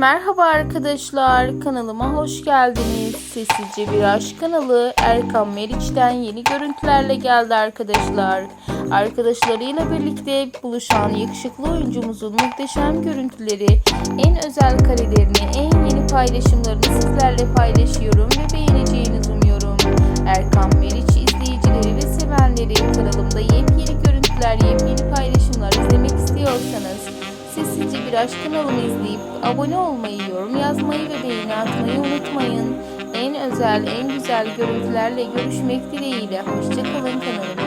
Merhaba arkadaşlar, kanalıma hoş geldiniz. Sessizce Bir Aşk kanalı Erkan Meriç'ten yeni görüntülerle geldi arkadaşlar. Arkadaşlarıyla birlikte buluşan yakışıklı oyuncumuzun muhteşem görüntüleri, en özel karelerini, en yeni paylaşımlarını sizlerle paylaşıyorum ve beğeneceğinizi umuyorum. Erkan Meriç izleyicileri ve sevenleri kanalımda yepyeni görüntüler, yepyeni paylaşımlar izlemek istiyorsanız bir aşk kanalımı izleyip abone olmayı, yorum yazmayı ve beğeni atmayı unutmayın. En özel, en güzel görüntülerle görüşmek dileğiyle. Hoşçakalın kalın.